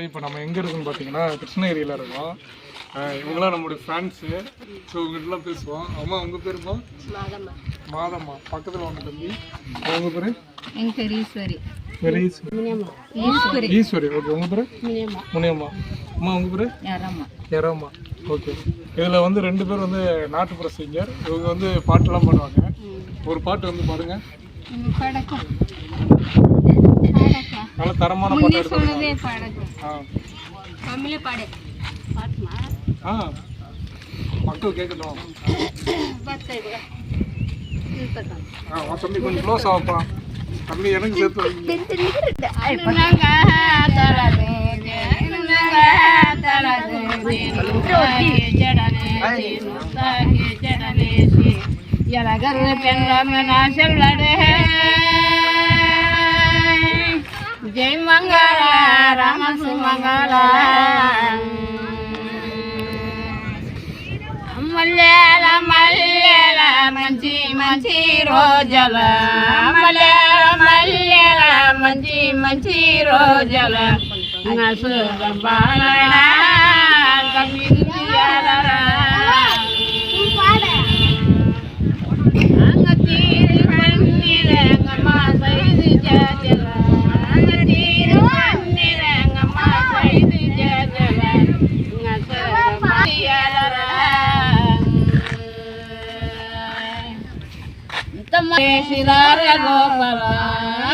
இப்போ நம்ம எங்கே இருக்கோம்னு பார்த்தீங்கன்னா கிருஷ்ணகிரியில் இருக்கோம். இவங்களாம் நம்மளுடைய ஃபேன்ஸு ஸோ இவங்ககிட்டலாம் பேசுவோம். அம்மா உங்கள் பேருமா மாதம்மா. பக்கத்தில் வாங்க தம்பி. உங்கள் பேர்? பேர் ஈஸ்வரி. வெரி ஈஸ்வரி. ஈஸ்வரி. ஓகே உங்கள் பேர்? முனியம்மா. அம்மா உங்கள் பேர்? யாரம்மா ஓகே இதில் வந்து ரெண்டு பேர் வந்து நாட்டுப்புற சிங்கர். இவங்க வந்து பாட்டெல்லாம் பாடுவாங்க. ஒரு பாட்டு வந்து படக்கம் நல்ல தரமான பாட்டு எடுத்து ஆ. மக்கள் கேட்கட்டும். ஆ தம்பி கொஞ்சம் க்ளோஸ் ஆகப்பா தம்பி எனக்கு சேர்த்து எலகர் பெண்ணாம நான் செல்லடே జై మంగళ రామ సుమంగళ మల్లెల మల్లెల మంచి మంచి రోజల. మల్లెల మల్లెల మంచి మంచి రోజుల. నసు బాలన ఇంత సిరార గోపాల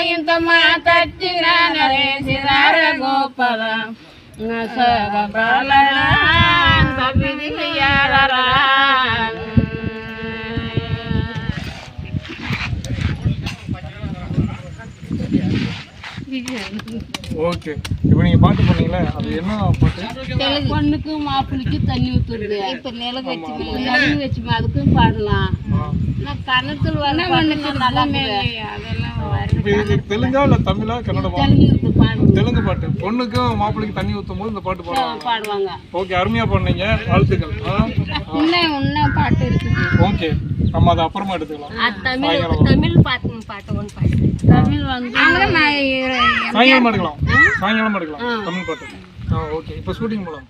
ఇంత మాతచ్చిన నరే సిరార గోపాల నసగ బాలన తప్పిదియాలరా ஓகே இப்போ நீங்கள் பாட்டு பண்ணீங்களே அது என்ன பாட்டு பொண்ணுக்கு மாப்பிள்ளைக்கு தண்ணி ஊத்துறது இப்ப நிலவு வச்சு நிலவு வச்சு அதுக்கும் பாடலாம் ஆ. நான் கணத்தில் தெலுங்கா இல்லை தமிழா கன்னடமா தெலுங்கு பாட்டு. பொண்ணுக்கும் மாப்பிள்ளைக்கு தண்ணி ஊற்றும் போது இந்த பாட்டு பாடுவாங்க. ஓகே அருமையாக பண்ணீங்க வாழ்த்துக்கள். பாட்டு இருக்குது. ஓகே நம்ம அதை அப்புறமா எடுத்துக்கலாம். சாயங்காலம். தமிழ் பாட்டு பாட்டு ஒன்று பாட்டு தமிழ் வந்து சாயங்காலம் எடுக்கலாம். சாயங்காலம் எடுக்கலாம். தமிழ் பாட்டு. ஆ ஓகே. இப்போ ஷூட்டிங் போகலாம்